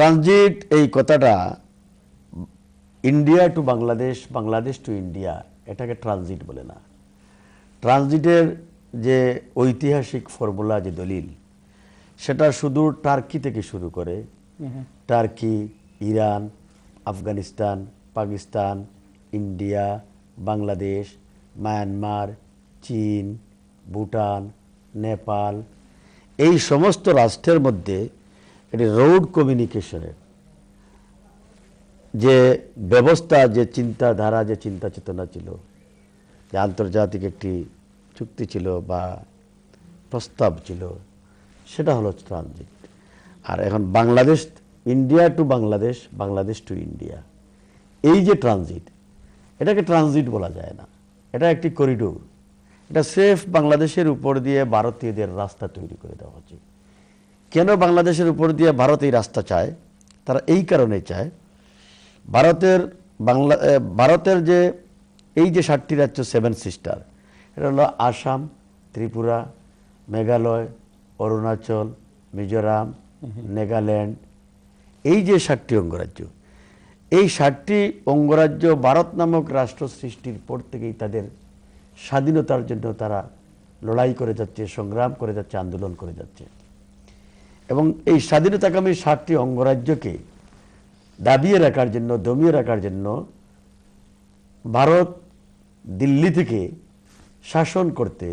Transit এই কথাটা India to Bangladesh Bangladesh to India এটাকে ট্রানজিট বলে না। ট্রানজিটের যে ঐতিহাসিক ফর্মুলা যে দলিল সেটা শুধু টার্কি থেকে শুরু করে Turkey Iran Afghanistan Pakistan India Bangladesh Myanmar চীন ভুটান নেপাল এই সমস্ত রাষ্ট্রের মধ্যে এটি রোড কমিউনিকেশনের যে ব্যবস্থা, যে চিন্তাধারা, যে চিন্তা চেতনা ছিল, যে আন্তর্জাতিক একটি চুক্তি ছিল বা প্রস্তাব ছিল, সেটা হলো ট্রানজিট আর এখন Bangladesh India to Bangladesh Bangladesh to India এই যে ট্রানজিট এটাকে ট্রানজিট বলা যায় না। এটা একটি করিডোর এটা সেফ বাংলাদেশের উপর দিয়ে ভারতীয়দের রাস্তা তৈরি করে দেওয়া হচ্ছে কেন বাংলাদেশের উপর দিয়ে ভারত এই রাস্তা চায়? তারা এই কারণে চায়। ভারতের বাংলা ভারতের যে, এই যে সাতটি রাজ্য সেভেন সিস্টার এটা হলো আসাম, ত্রিপুরা, মেঘালয়, অরুণাচল, মিজোরাম, নাগাল্যান্ড। এই যে সাতটি অঙ্গরাজ্য, এই সাতটি অঙ্গরাজ্য ভারত নামক রাষ্ট্র সৃষ্টির পর থেকেই তাদের স্বাধীনতার জন্য তারা লড়াই করে যাচ্ছে, সংগ্রাম করে যাচ্ছে, আন্দোলন করে যাচ্ছে। এবং এই স্বাধীনতাকামী সাতটি অঙ্গরাজ্যকে দাবিয়ে রাখার জন্য, দমিয়ে রাখার জন্য ভারত দিল্লি থেকে শাসন করতে,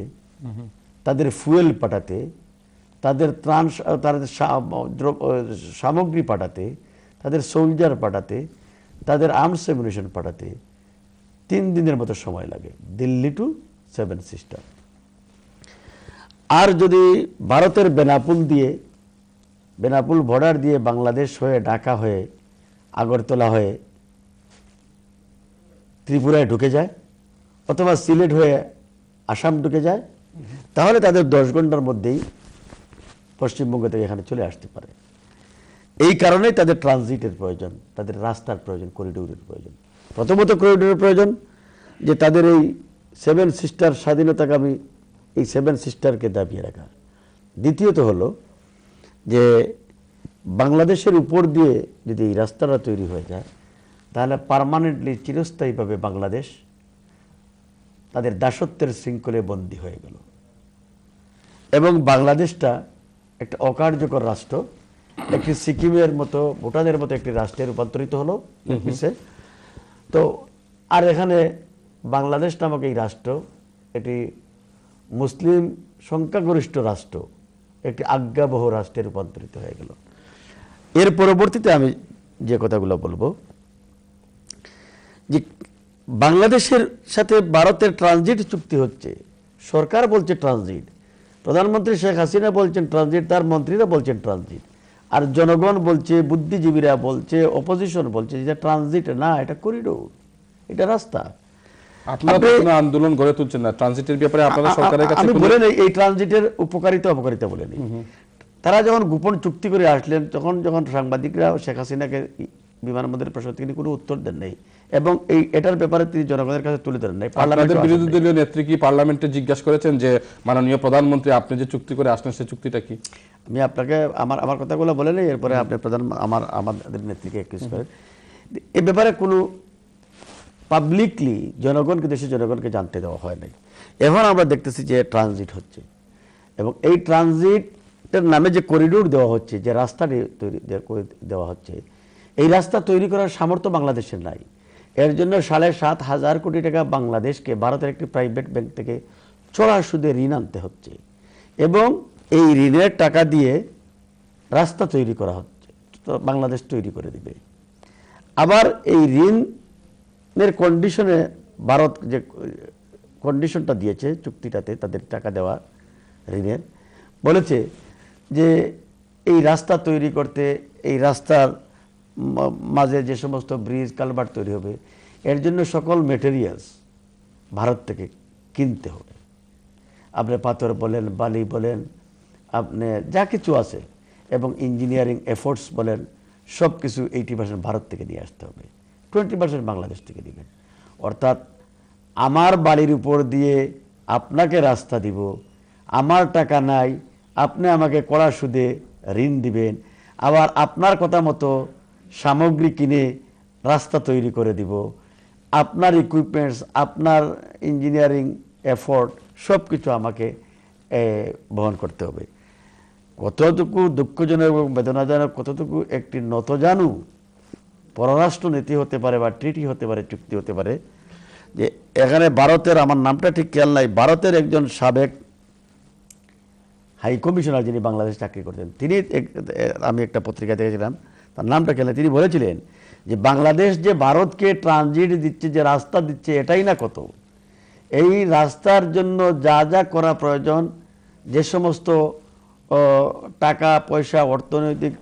তাদের ফুয়েল পাঠাতে, তাদের ত্রাণ, তাদের সামগ্রী পাঠাতে, তাদের সোলজার পাঠাতে, তাদের আর্মস এমিনেশন পাঠাতে তিন দিনের মতো সময় লাগে, দিল্লি টু সেভেন সিস্টার। আর যদি ভারতের বেনাপুল দিয়ে বেনাপুল বর্ডার দিয়ে বাংলাদেশ হয়ে ঢাকা হয়ে আগরতলা হয়ে ত্রিপুরায় ঢুকে যায়, অথবা সিলেট হয়ে আসাম ঢুকে যায়, তাহলে তাদের দশ ঘণ্টার মধ্যেই পশ্চিমবঙ্গ থেকে এখানে চলে আসতে পারে। এই কারণেই তাদের ট্রানজিটের প্রয়োজন, তাদের রাস্তার প্রয়োজন করিডোরের প্রয়োজন। প্রথমত করিডোরের প্রয়োজন যে তাদের এই সেভেন সিস্টার স্বাধীনতাকামী, এই সেভেন সিস্টারকে দাবিয়ে রাখা। দ্বিতীয়ত হলো যে বাংলাদেশের উপর দিয়ে যদি এই রাস্তাটা তৈরি হয়ে যায় তাহলে পার্মানেন্টলি চিরস্থায়ীভাবে বাংলাদেশ তাদের দাসত্বের শৃঙ্খলে বন্দী হয়ে গেল। এবং বাংলাদেশটা একটা অকার্যকর রাষ্ট্র একটি সিকিমের মতো ভুটানের মতো একটি রাষ্ট্রে রূপান্তরিত হলো পিসে তো আর এখানে বাংলাদেশ নামক এই রাষ্ট্র এটি মুসলিম সংখ্যাগরিষ্ঠ রাষ্ট্র একটি আজ্ঞাবহ রাষ্ট্রে রূপান্তরিত হয়ে গেল। এর পরবর্তীতে আমি যে কথাগুলো বলব, যে বাংলাদেশের সাথে ভারতের ট্রানজিট চুক্তি হচ্ছে, সরকার বলছে ট্রানজিট, প্রধানমন্ত্রী শেখ হাসিনা বলছেন ট্রানজিট, তার মন্ত্রীরা বলছেন ট্রানজিট, আর জনগণ বলছে, বুদ্ধিজীবীরা বলছে, অপোজিশন বলছে যে ট্রানজিট না, এটা করিডোর, এটা রাস্তা। আপনারা কোনো আন্দোলন গড়ে তুলছেন না। ট্রানজিটের ব্যাপারে আপনারা আ- আ- সরকারের কাছে আমি কোনো- এই ট্রানজিটের উপকারিতা অপকারিতা বলে তারা যখন গোপন চুক্তি করে আসলেন তখন যখন সাংবাদিকরা শেখ হাসিনাকে বিমানবন্দরের প্রশ্ন তিনি কোনো উত্তর দেন নাই। এবং এই এটার ব্যাপারে তিনি জনগণের কাছে তুলে ধরেন নাই আপনাদের পার্লামেন্টেও বিরোধী দলীয় নেত্রী কি পার্লামেন্টে জিজ্ঞাসা করেছেন যে মাননীয় প্রধানমন্ত্রী আপনি যে চুক্তি করে আসলেন সেই চুক্তিটা কি? আমি আপনাকে আমার আমার কথাগুলো বলে নেই এরপরে আপনি প্রধান আমার আমাদের নেত্রীকে করেন। এ ব্যাপারে কোনো পাবলিকলি জনগণকে, দেশের জনগণকে জানতে দেওয়া হয় নাই। এখন আমরা দেখতেছি যে ট্রানজিট হচ্ছে। এবং এই ট্রানজিটের নামে যে করিডোর দেওয়া হচ্ছে, যে রাস্তাটি তৈরি করে দেওয়া হচ্ছে, এই রাস্তা তৈরি করার সামর্থ্য বাংলাদেশের নাই। এর জন্য সাড়ে সাত হাজার কোটি টাকা বাংলাদেশকে ভারতের একটি প্রাইভেট ব্যাংক থেকে চড়া সুদে ঋণ আনতে হচ্ছে। এবং এই ঋণের টাকা দিয়ে রাস্তা তৈরি করা হচ্ছে, বাংলাদেশ তৈরি করে দিবে। আবার এই ঋণের কন্ডিশনে ভারত যে কন্ডিশনটা দিয়েছে, চুক্তিটাতে তাদের টাকা দেওয়া ঋণের, বলেছে যে এই রাস্তা তৈরি করতে, এই রাস্তার মাঝে যে সমস্ত ব্রিজ কালভার্ট তৈরি হবে, এর জন্য সকল মেটেরিয়ালস ভারত থেকে কিনতে হবে। আপনি পাথর বলেন, বালি বলেন, আপনি যা কিছু আছে, এবং ইঞ্জিনিয়ারিং এফোর্টস বলেন সব কিছু এইটি পার্সেন্ট ভারত থেকে নিয়ে আসতে হবে। টোয়েন্টি পার্সেন্ট বাংলাদেশ থেকে দিবেন। অর্থাৎ আমার বাড়ির উপর দিয়ে আপনাকে রাস্তা দিব, আমার টাকা নাই, আপনি আমাকে কড়া সুদে ঋণ দিবেন, আবার আপনার কথা মতো সামগ্রী কিনে রাস্তা তৈরি করে দিব, আপনার ইকুইপমেন্টস আপনার ইঞ্জিনিয়ারিং এফোর্ট সব কিছু আমাকে বহন করতে হবে। কতটুকু দুঃখজনক এবং বেদনাজনক, কতটুকু একটি নতজানু পররাষ্ট্র নীতি হতে পারে বা ট্রিটি হতে পারে, চুক্তি হতে পারে, যে এখানে ভারতের, আমার নামটা ঠিক খেয়াল নাই, ভারতের একজন সাবেক হাই কমিশনার যিনি বাংলাদেশ চাকরি করতেন, তিনি আমি একটা পত্রিকা দেখেছিলাম, তার নামটা খেলে তিনি বলেছিলেন যে বাংলাদেশ যে ভারতকে ট্রানজিট দিচ্ছে, যে রাস্তা দিচ্ছে, এটাই না কত। এই রাস্তার জন্য যা যা করা প্রয়োজন, যে সমস্ত টাকা, পয়সা, অর্থনৈতিক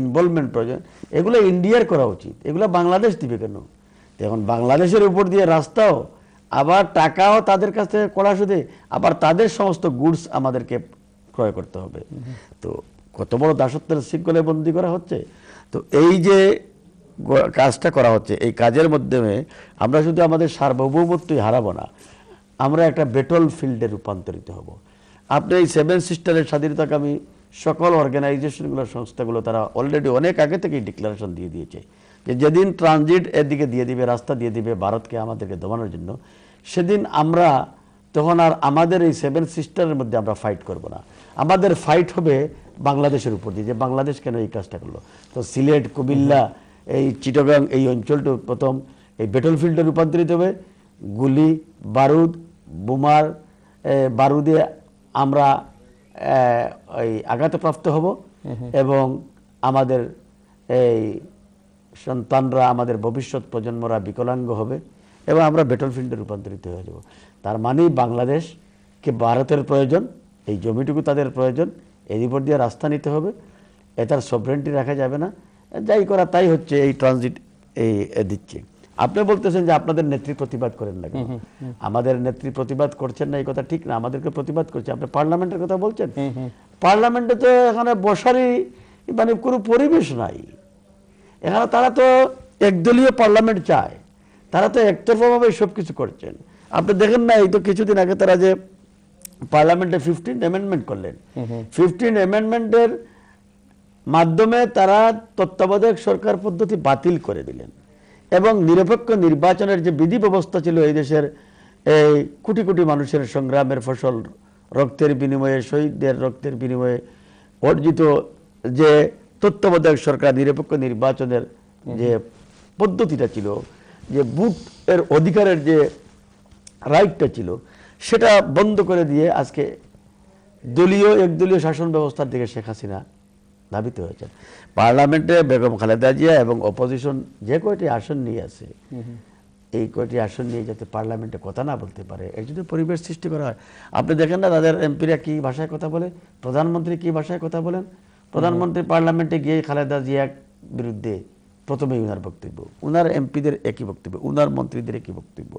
ইনভলভমেন্ট প্রয়োজন এগুলো ইন্ডিয়ার করা উচিত। এগুলো বাংলাদেশ দিবে কেন? এখন বাংলাদেশের উপর দিয়ে রাস্তাও, আবার টাকাও তাদের কাছ থেকে করা সুদে, আবার তাদের সমস্ত গুডস আমাদেরকে ক্রয় করতে হবে। তো কত বড় দাসত্বের শৃঙ্খলে বন্দি করা হচ্ছে? তো এই যে কাজটা করা হচ্ছে, এই কাজের মাধ্যমে আমরা শুধু আমাদের সার্বভৌমত্বই হারাবো না, আমরা একটা বেটল ফিল্ডে রূপান্তরিত হব। আপনি এই সেভেন সিস্টারের স্বাধীনতাকামী সকল অর্গানাইজেশনগুলো সংস্থাগুলো তারা অলরেডি অনেক আগে থেকেই ডিক্লারেশন দিয়ে দিয়েছে যে যেদিন ট্রানজিট এদিকে দিয়ে দিবে, রাস্তা দিয়ে দিবে, ভারতকে আমাদেরকে দমানোর জন্য, সেদিন আমরা তখন আর আমাদের এই সেভেন সিস্টারের মধ্যে আমরা ফাইট করব না। আমাদের ফাইট হবে বাংলাদেশের উপর দিয়ে, যে বাংলাদেশ কেন এই কাজটা করল? তো সিলেট, কুমিল্লা, এই চিটগাং, এই অঞ্চলটা প্রথম, এই বেটল ফিল্ডে রূপান্তরিত হবে। গুলি, বারুদ, বোমার বারুদে আমরা ওই আঘাতপ্রাপ্ত হব এবং আমাদের এই সন্তানরা, আমাদের ভবিষ্যৎ প্রজন্মরা বিকলাঙ্গ হবে এবং আমরা বেটল ফিল্ডে রূপান্তরিত হয়ে যাব। তার মানেই বাংলাদেশকে ভারতের প্রয়োজন, এই জমিটুকু তাদের প্রয়োজন, এর উপর দিয়ে রাস্তা নিতে হবে। এটার সভরেন্টি রাখা যাবে না। যাই করা, তাই হচ্ছে এই ট্রানজিট এই দিচ্ছে। আপনি বলতেছেন যে আপনাদের নেত্রী প্রতিবাদ করেন না কেন? আমাদের নেত্রী প্রতিবাদ করছেন না এই কথা ঠিক না আমাদেরকে প্রতিবাদ করছে। আপনি পার্লামেন্টের কথা বলছেন? পার্লামেন্টে তো এখানে বসারই মানে কোনো পরিবেশ নাই। এখানে তারা তো একদলীয় পার্লামেন্ট চায়। তারা তো একতরফাভাবে সব কিছু করছেন। আপনি দেখেন না এই তো কিছুদিন আগে তারা যে পার্লামেন্টে ফিফটিন অ্যামেন্ডমেন্ট করলেন। ফিফটিন অ্যামেন্ডমেন্টের মাধ্যমে তারা তত্ত্বাবধায়ক সরকার পদ্ধতি বাতিল করে দিলেন। এবং নিরপেক্ষ নির্বাচনের যে বিধি ব্যবস্থা ছিল এই দেশের, এই কোটি কোটি মানুষের সংগ্রামের ফসল, রক্তের বিনিময়ে, শহীদদের রক্তের বিনিময়ে অর্জিত যে তত্ত্বাবধায়ক সরকার, নিরপেক্ষ নির্বাচনের যে পদ্ধতিটা ছিল, যে বুথ এর অধিকারের যে রাইটটা ছিল, সেটা বন্ধ করে দিয়ে আজকে দলীয়, একদলীয় শাসন ব্যবস্থার দিকে শেখ হাসিনা ধাবিত হয়েছেন। পার্লামেন্টে বেগম খালেদা জিয়া এবং অপোজিশন যে কয়টি আসন নিয়ে আছে এই কয়টি আসন নিয়ে যাতে পার্লামেন্টে কথা না বলতে পারে এর যদি পরিবেশ সৃষ্টি করা হয়। আপনি দেখেন না তাদের এমপিরা কি ভাষায় কথা বলে? প্রধানমন্ত্রী কি ভাষায় কথা বলেন? প্রধানমন্ত্রী পার্লামেন্টে গিয়ে খালেদা জিয়ার বিরুদ্ধে প্রথমেই উনার বক্তব্য। উনার এমপিদের একই বক্তব্য উনার মন্ত্রীদের একই বক্তব্য।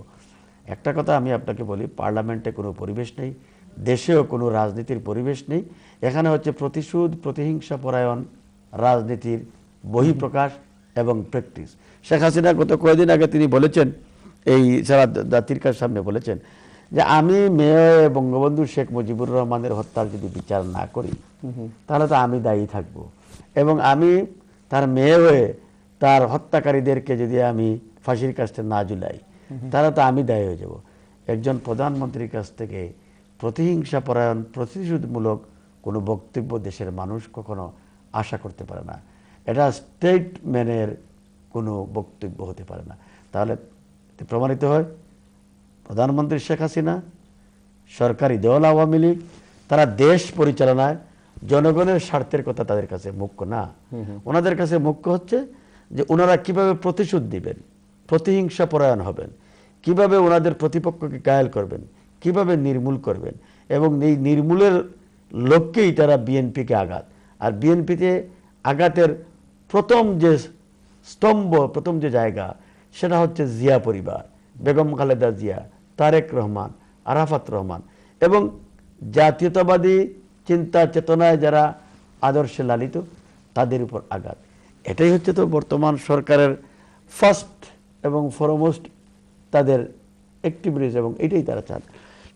একটা কথা আমি আপনাকে বলি পার্লামেন্টে কোনো পরিবেশ নেই দেশেও কোনো রাজনীতির পরিবেশ নেই। এখানে হচ্ছে প্রতিশোধ প্রতিহিংসা পরায়ণ রাজনীতির বহিঃপ্রকাশ এবং প্র্যাকটিস। শেখ হাসিনা গত কয়েকদিন আগে তিনি বলেছেন এই সারা জাতির কার সামনে বলেছেন যে আমি মেয়ে বঙ্গবন্ধু শেখ মুজিবুর রহমানের হত্যার যদি বিচার না করি তাহলে তো আমি দায়ী থাকব। এবং আমি তার মেয়ে হয়ে তার হত্যাকারীদেরকে যদি আমি ফাঁসির কাছে না ঝুলাই তাহলে তো আমি দায়ী হয়ে যাব। একজন প্রধানমন্ত্রীর কাছ থেকে প্রতিহিংসা পরায়ণ প্রতিশোধমূলক কোনো বক্তব্য দেশের মানুষ কখনো আশা করতে পারে না। এটা স্টেটম্যানের কোনো বক্তব্য হতে পারে না। তাহলে প্রমাণিত হয় প্রধানমন্ত্রী শেখ হাসিনা সরকারি দল আওয়ামী লীগ তারা দেশ পরিচালনায় জনগণের স্বার্থের কথা তাদের কাছে মুখ্য না। ওনাদের কাছে মুখ্য হচ্ছে যে ওনারা কীভাবে প্রতিশোধ দিবেন প্রতিহিংসা পরায়ণ হবেন কীভাবে ওনাদের প্রতিপক্ষকে গায়াল করবেন কীভাবে নির্মূল করবেন? এবং এই নির্মূলের লক্ষ্যেই তারা বিএনপিকে আঘাত। আর বিএনপিতে আঘাতের প্রথম যে স্তম্ভ, প্রথম যে জায়গা, সেটা হচ্ছে জিয়া পরিবার, বেগম খালেদা জিয়া, তারেক রহমান, আরাফাত রহমান। এবং জাতীয়তাবাদী চিন্তা চেতনায় যারা আদর্শে লালিত, তাদের উপর আঘাত। এটাই হচ্ছে তো বর্তমান সরকারের ফার্স্ট এবং ফরমোস্ট তাদের অ্যাক্টিভিটিস এবং এটাই তারা চান।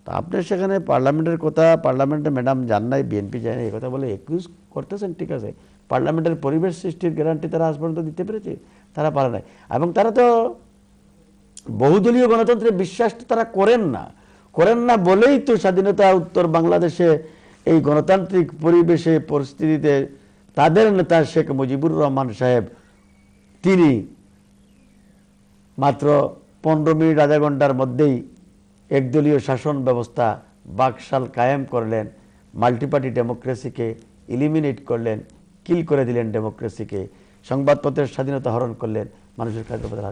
তা আপনি সেখানে পার্লামেন্টের কথা পার্লামেন্টে ম্যাডাম যান নাই বিএনপি যায় না এই কথা বলে একুজ করতেছেন, ঠিক আছে। পার্লামেন্টের পরিবেশ সৃষ্টির গ্যারান্টি তারা আজ পর্যন্ত দিতে পেরেছে, তারা পারে নাই। এবং তারা তো বহুদলীয় গণতন্ত্রে বিশ্বাস তো তারা করেন না। করেন না বলেই তো স্বাধীনতা, উত্তর বাংলাদেশে এই গণতান্ত্রিক পরিবেশে, পরিস্থিতিতে তাদের নেতা শেখ মুজিবুর রহমান সাহেব, তিনি মাত্র পনেরো মিনিট, আধা ঘণ্টার মধ্যেই একদলীয় শাসন ব্যবস্থা বাকশাল কায়েম করলেন মাল্টিপার্টি ডেমোক্রেসিকে ইলিমিনেট করলেন কিল করে দিলেন ডেমোক্রেসিকে সংবাদপত্রের স্বাধীনতা হরণ করলেন মানুষের কার্যপত্রের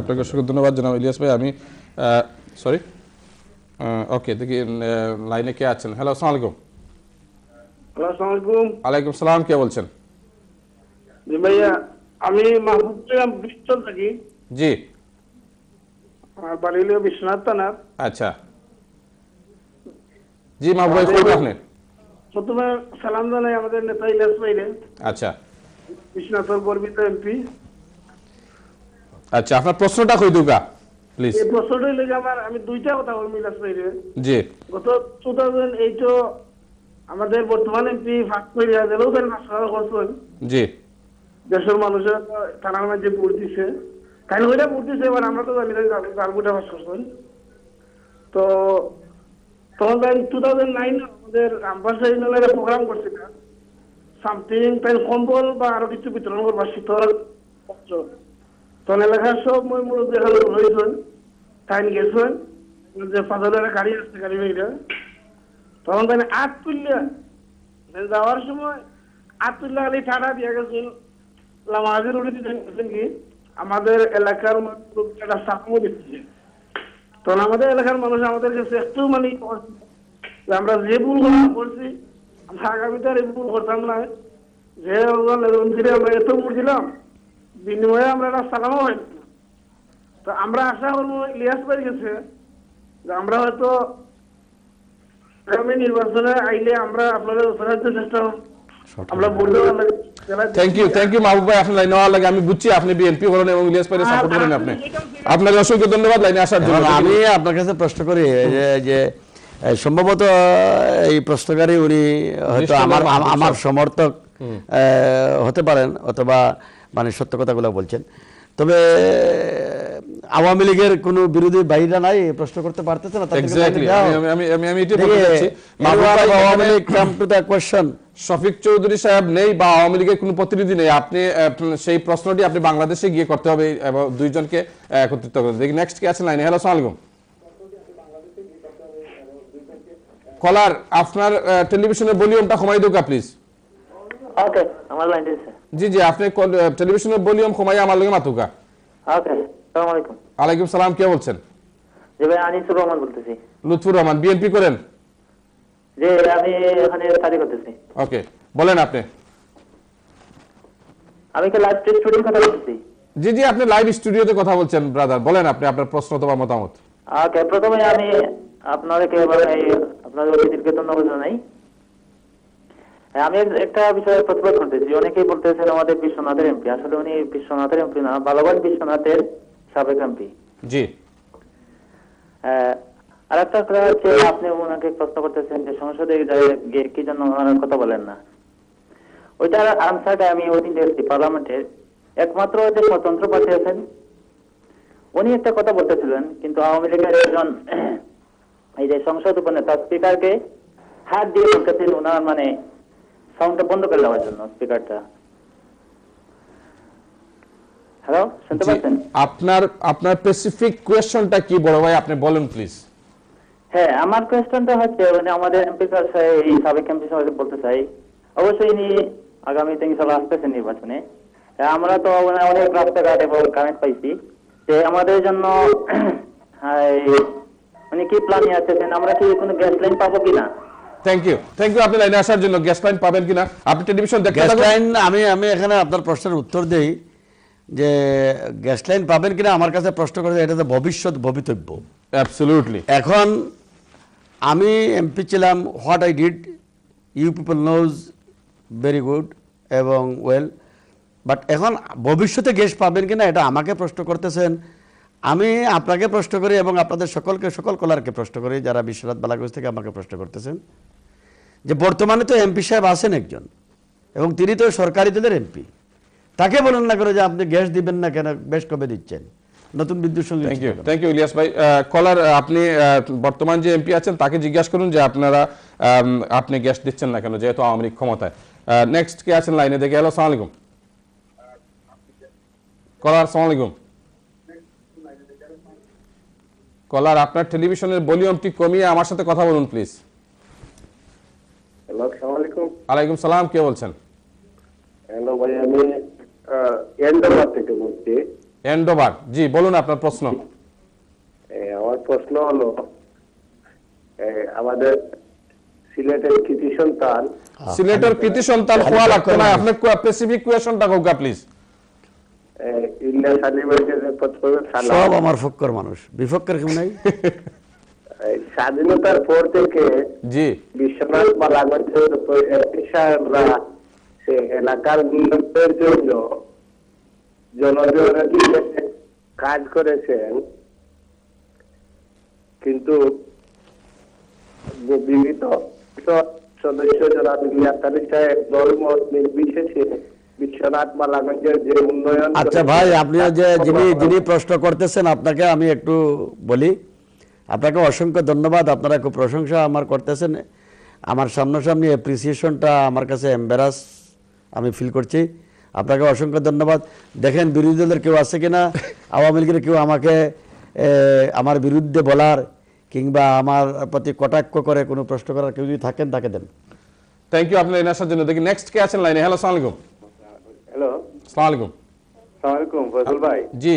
আপনাকে অসংখ্য ধন্যবাদ জানাব ইলিয়াস ভাই আমি সরি ওকে দেখি লাইনে কে আছেন? হ্যালো আসসালামু আলাইকুম। আসসালামু আলাইকুম। আলাইকুম সালাম কে বলছেন? জি ভাইয়া আমি মাহবুব থাকি জি। আমার বাড়ি হলো বিশ্বনাথ থানার আচ্ছা। জি ভাই কই আপনি। প্রথমে সালাম জানাই আমাদের নেতা ইলিয়াস ভাইরে আচ্ছা। বিশ্বনাথের গর্বিত এমপি আচ্ছা আপনার প্রশ্নটা কই দুগা প্লিজ এই প্রশ্নটা আমার আমি দুইটা কথা বলব ইলিয়াস ভাইরে জি। গত টু থাউজেন্ড এইটও আমাদের বর্তমান এমপি ফাঁক করে দিলেও তার নাশকতা করছেন জি। দেশের মানুষের থানার মাঝে ভোট তাই ওইটা দিছে এবার, আমরা তো জানি গালগুটা বাস করছেন তো তখন তাই টু থাউজেন্ড নাইন আমাদের আম্বাসা ইউনিয়নের প্রোগ্রাম করছিল সামথিং তাই কম্বল বা আরও কিছু বিতরণ করবার শীতল তখন এলাকার সব মই মূলত এখানে রয়েছেন তাই গেছেন যে ফাজলের গাড়ি আসছে, গাড়ি মেয়েরা তখন তাই আট তুললে যাওয়ার সময় আতুল্লাহ আলী ঠাডা দিয়ে গেছেন লামাজের উঠে দিতেন কি? আমাদের এলাকার একটা সাপমো দিচ্ছে তখন আমাদের এলাকার মানুষ আমাদের কাছে একটু মানে আমরা যে ভুল করছি আমরা আগামীতে আর এই ভুল করতাম না। যে ফিরে আমরা এত ভুল বিনিময়ে আমরা একটা সালামও হয় তো আমরা আশা করব ইলিয়াস ভাই গেছে যে আমরা হয়তো আগামী নির্বাচনে আইলে আমরা আপনাদের উপরাজ্য চেষ্টা। আমরা বলতে পারলাম thank you thank you Mahbub ভাই আপনার লাইনে নেওয়ার লাগে। আমি বুঝছি আপনি বিএনপি করেন এবং ইলিয়াস পাইলে সাপোর্ট করেন আপনি। আপনাকে অসংখ্য ধন্যবাদ লাইনে আসার জন্য। আমি আপনার কাছে প্রশ্ন করি যে যে সম্ভবত এই প্রশ্নকারী উনি হয়তো আমার আমার সমর্থক হতে পারেন অথবা মানে সত্য কথাগুলো বলছেন। তবে আওয়ামী লীগের কোনো বিরোধী বাইরা নাই প্রশ্ন করতে পারতেছে না? শফিক চৌধুরী সাহেব নেই বা আওয়ামী লীগের কোনো প্রতিনিধি নেই আপনি সেই প্রশ্নটি আপনি বাংলাদেশে গিয়ে করতে হবে দুইজনকে একত্রিত করতে দেখি নেক্সট কে আছেন লাইনে। হ্যালো আসসালামু আলাইকুম। কলার আপনার আহ, টেলিভিশনের ভলিউমটা কমাই দোকা প্লিজ ওকে আমার লাইন জি জি আপনি টেলিভিশনের ভলিউম কমাই আমার লগে মাতুকা। ওকে সালাম আলাইকুম। আলাইকুম সালাম কে বলছেন? জি ভাই আনিসুর রহমান বলতেছি। লুৎফুর রহমান বিএনপি করেন? যে আমি এখানে স্টাডি করতেছি। ওকে বলেন আপনি। আমি কি লাইভ স্টুডিওর কথা বলতেছি? জি জি আপনি লাইভ স্টুডিওতে কথা বলছেন ব্রাদার বলেন আপনি আপনার প্রশ্ন অথবা মতামত। ওকে প্রথমে আমি আপনাদেরকে আপনাদের অতিথিকে ধন্যবাদ জানাই। হ্যাঁ, আমি একটা বিষয়ে প্রতিবাদ করতেছি। অনেকেই বলতেছেন আমাদের বিশ্বনাথের এমপি আসলে উনি বিশ্বনাথের এমপি না বিশ্বনাথের সাবেক এমপি। জি। আর একটা কথা হচ্ছে আপনি ওনাকে প্রশ্ন করতেছেন যে সংসদে গিয়ে কি জন্য ওনার কথা বলেন না? ওইটার আনসারটা আমি ওই দিন দেখছি পার্লামেন্টের একমাত্র যে স্বতন্ত্র প্রার্থী আছেন উনি একটা কথা বলতেছিলেন কিন্তু আওয়ামী লীগের একজন এই যে সংসদ উপনেতা স্পিকারকে হাত দিয়ে বলতেছেন ওনার মানে সাউন্ডটা বন্ধ করে দেওয়ার জন্য স্পিকারটা। হ্যালো শুনতে পাচ্ছেন? আপনার আপনার স্পেসিফিক কোয়েশ্চনটা কি বড় ভাই? আপনি বলেন প্লিজ হ্যাঁ আমার কোয়েশ্চনটা হচ্ছে মানে আমাদের এমপি কাছে এই সাবেক এমপি সাহেব বলতে চাই। অবশ্যই ইনি আগামীতে ইনশাল্লাহ আসতেছেন নির্বাচনে। হ্যাঁ, আমরা তো মানে অনেক রাস্তাঘাট এবং কারেন্ট পাইছি যে আমাদের জন্য মানে কি প্ল্যান আমরা কি কোনো গ্যাস লাইন পাবো কিনা? থ্যাংক ইউ থ্যাংক ইউ আপনি লাইনে আসার জন্য গ্যাস লাইন পাবেন কিনা? আপনি টেলিভিশন দেখতে লাইন আমি আমি এখানে আপনার প্রশ্নের উত্তর দেই। যে গ্যাস লাইন পাবেন কিনা আমার কাছে প্রশ্ন করে এটা তো ভবিষ্যৎ ভবিতব্য। অ্যাবসলিউটলি এখন আমি এমপি ছিলাম what I did you people knows very good এবং ওয়েল বাট এখন ভবিষ্যতে গ্যাস পাবেন কিনা এটা আমাকে প্রশ্ন করতেছেন। আমি আপনাকে প্রশ্ন করি এবং আপনাদের সকলকে সকল কলারকে প্রশ্ন করি যারা বিশ্বনাথ বালাগঞ্জ থেকে আমাকে প্রশ্ন করতেছেন। যে বর্তমানে তো এমপি সাহেব আছেন একজন এবং তিনি তো সরকারি দলের এমপি তাকে বলুন না করে যে আপনি গ্যাস দিবেন না কেন বেশ কবে দিচ্ছেন? নতুন বিদ্যুৎ সংযোগ thank you thank you Ilias ভাই। কলার আপনি বর্তমান যে এমপি আছেন তাকে জিজ্ঞাসা করুন যে আপনারা আপনি গ্যাস দিচ্ছেন না কেন যেহেতু আওয়ামী লীগ ক্ষমতায়। নেক্সট কে আছেন লাইনে? দেখে হ্যালো সালাম আলাইকুম। কলার সালাম আলাইকুম। কলার আপনার টেলিভিশনের ভলিউমটি কমিয়ে আমার সাথে কথা বলুন প্লিজ হ্যালো আসসালামু আলাইকুম। আলাইকুম সালাম কে বলছেন? হ্যালো ভাই আমি এন্ডারবাদ থেকে বলছি। এন্ডোবার। জি বলুন আপনার প্রশ্ন। আমার প্রশ্ন হলো আমাদের সিলেটের কৃতি সন্তান। সিলেটের কৃতি সন্তান হওয়া লাগতো না? আপনার স্পেসিফিক কোয়েশনটা হোক প্লিজ সব আমার ফক্কর মানুষ। বিফক্কর কেউ নাই? স্বাধীনতার পর থেকে জি। বিশ্বনাথ সে এলাকার উন্নয়নের জন্য কাজ করেছেন? কিন্তু বিবিধ সদস্য সাহেব দলমত নির্বিশেষে আচ্ছা ভাই আপনি যে যিনি যিনি প্রশ্ন করতেছেন আপনাকে আমি একটু বলি। আপনাকে অসংখ্য ধন্যবাদ আপনারা খুব প্রশংসা আমার করতেছেন। আমার সামনাসামনি অ্যাপ্রিসিয়েশনটা আমার কাছে এম্বারাস আমি ফিল করছি। আপনাকে অসংখ্য ধন্যবাদ। দেখেন বিরোধী দলের কেউ আছে কিনা? আওয়ামী লীগের কেউ আমাকে আমার বিরুদ্ধে বলার কিংবা আমার প্রতি কটাক্ষ করে কোনো প্রশ্ন করার কেউ যদি থাকেন তাকে দেন। থ্যাংক ইউ আপনার এনার জন্য। দেখি নেক্সট কে আছেন লাইনে? হ্যালো সালাম আলাইকুম হ্যালো সালাম আলাইকুম সালাম আলাইকুম ফজল ভাই। জি।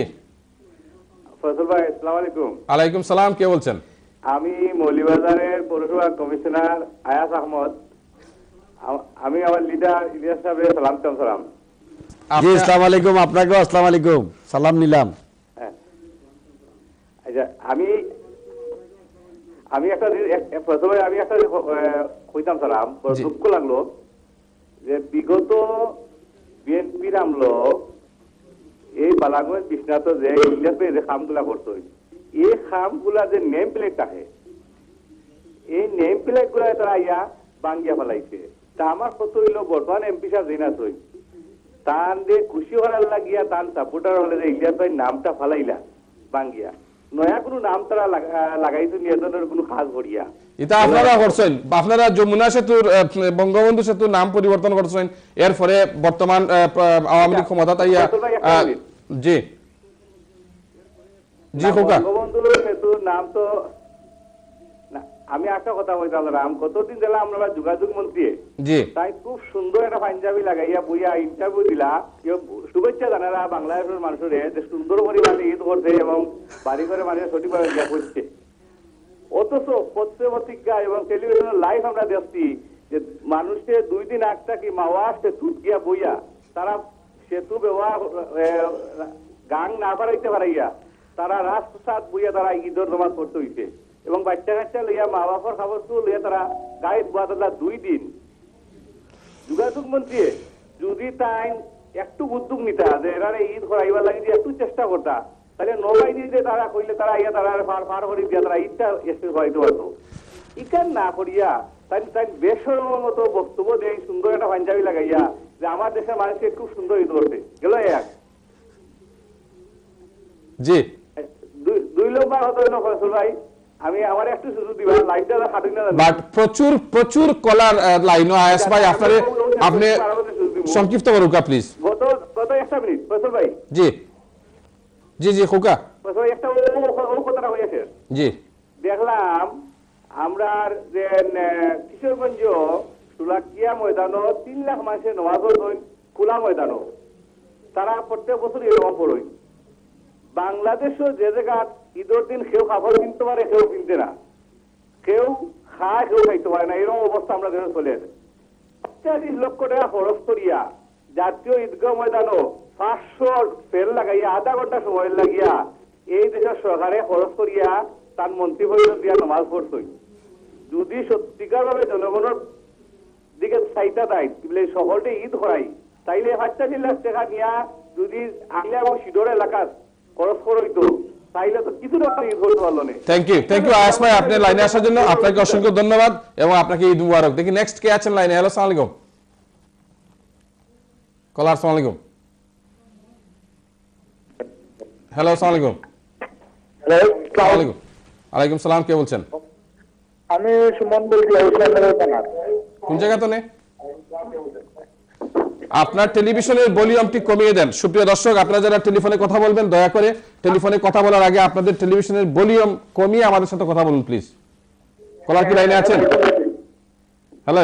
ফজল ভাই আসসালামু আলাইকুম আলাইকুম সালাম কে বলছেন? আমি মৌলিবাজারের পৌরসভা কমিশনার আয়াস আহমদ। আম- আমি আমার লিডার ইলিয়াস সাহেবের সালাম সালাম। জি আসসালামু আলাইকুম আপনাকেও আসসালামু আলাইকুম। সালাম নিলাম। হ্যাঁ। আচ্ছা আমি আমি একটা প্রথমে আমি একটা কইতাম সালাম। দুঃখ লাগল যে বিগত বিএনপির আমলো এই বালাগঞ্জ বিশ্বনাথ যে ইলিয়াস যে খামগুলা করতো এই খামগুলা যে নেম প্লেট থাকে এই নেম প্লেটগুলা তারা ইয়া বাঙ্গিয়া ফেলাইছে। তা আমার কত হইল বর্তমান এমপি সাহেব হই তান যে খুশি হওয়ার লাগিয়া তান সাপোর্টার হলে যে ইলিয়াস ভাই নামটা ফালাইলা বাঙ্গিয়া নয়া কোনো নাম তারা লাগা- লাগাইছে নিয়ে ধরনের কোনো ভরিয়া এটা আপনারা করছেন আপনারা যমুনা সেতুর বঙ্গবন্ধু সেতুর নাম পরিবর্তন করছেন। এর ফলে বর্তমান আওয়ামী লীগ ক্ষমতা তাইয়া। জি। জি খোকা। বঙ্গবন্ধু সেতুর নাম তো আমি একটা কথা বলতাম রাম কতদিন দিলাম আমরা যোগাযোগ মন্ত্রী? জি। তাই খুব সুন্দর একটা পাঞ্জাবি লাগাইয়া বইয়া ইন্টারভিউ দিলা। শুভেচ্ছা জানারা বাংলাদেশের মানুষের যে সুন্দর পরিমাণে ঈদ করছে এবং বাড়ি করে মানুষ সঠিকভাবে ইয়া করছে অথচ পত্রিকা এবং টেলিভিশনের লাইভ আমরা দেখছি যে মানুষের দুই দিন একটা কি মাওয়া সেতু গিয়া বইয়া। তারা সেতু ব্যবহার গাং না পারাইতে পারাইয়া তারা রাস্তাত বইয়া তারা ঈদর জমা করতে হইছে। এবং বাচ্চা কাচ্চা লইয়া মা বাবার খাবার লইয়া তারা গায়ে ধোয়া দুই দিন। যোগাযোগ মন্ত্রী যদি তাই একটু উদ্যোগ নিতা যে এরা ঈদ করাইবার লাগে যে একটু চেষ্টা করতা তাহলে নৌবাহিনী যে তারা কইলে তারা ইয়া তারা পার পার করে দিয়া তারা ঈদটা এসে করাইতে পারতো ইকান না করিয়া তাই তাই বেসরমের মতো বক্তব্য দিয়ে সুন্দর একটা পাঞ্জাবি লাগাইয়া যে আমার দেশের মানুষকে খুব সুন্দর ঈদ করতে গেল এক। জি। দুই- দুই নম্বর হতো ভাই। আমি আমার একটু সুযোগ না বাট প্রচুর প্রচুর কলার লাইন আয়াস ভাই আপনার আপনি সংক্ষিপ্ত প্লিজ গত গত একটা মিনিট ফয়সল ভাই। জি। জি জি খোকা। ফয়সল একটা ও- ও- ও কথাটা হয়েছে জি। দেখলাম আমরা যে কিশোরগঞ্জ সুলাকিয়া ময়দানও তিন লাখ মানুষের নমাজ খোলা ময়দানও। তারা প্রত্যেক বছর এরকম পড়ই বাংলাদেশও যে জায়গা ঈদের দিন কেউ কাপড় কিনতে পারে, কেউ কিনতে না। কেউ খায়, কেউ খাইতে পারে না। এরকম অবস্থা আমরা দেশে চলে আছে পঞ্চাশ লক্ষ টাকা খরচ করিয়া জাতীয় ঈদগাহ ময়দানও পাঁচশো ফেল লাগাইয়া, আধা ঘণ্টা সময় লাগিয়া এই দেশের সরকারে খরচ করিয়া তার মন্ত্রী পরিষদ দিয়া নমাজ পড়তই যদি সত্যিকার ভাবে জনগণের দিকে চাইতা দেয় বলে শহরটি ঈদ করাই। তাইলে পঞ্চাশ লাখ টাকা নিয়া যদি আইলা এবং সিডোর এলাকার খরচ করইতো তাইলে তো কিছু টাকা ঈদ করতে পারল না। থ্যাংক ইউ থ্যাংক ইউ আয়াস ভাই আপনি লাইনে আসার জন্য আপনাকে অসংখ্য ধন্যবাদ এবং আপনাকে ঈদ মুবারক। দেখি নেক্সট কে আছেন লাইনে হ্যালো সালাম আলাইকুম। কলার সালাম আলাইকুম। হ্যালো সালাম আলাইকুম। আলাইকুম। আলাইকুম সালাম কে বলছেন? আমি সুমন বলছি কোন জায়গা তো নেই? আপনার টেলিভিশনের ভলিউমটি কমিয়ে দেন। সুপ্রিয় দর্শক আপনারা যারা টেলিফোনে কথা বলবেন দয়া করে টেলিফোনে কথা বলার আগে আপনাদের টেলিভিশনের ভলিউম কমিয়ে আমাদের সাথে কথা বলুন প্লিজ। কলার কি লাইনে আছেন? হ্যালো।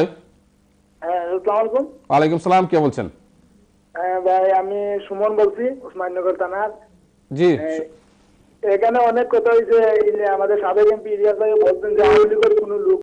হ্যাঁ আসসালামু আলাইকুম। ওয়ালাইকুম সালাম কে বলছেন? হ্যাঁ ভাই আমি সুমন বলছি উসমাননগর থানার। জি। এখানে অনেক কথা হয়েছে আমাদের সাবেক এমপি ইলিয়াস ভাই বলছেন যে আওয়ামী লীগের কোনো লোক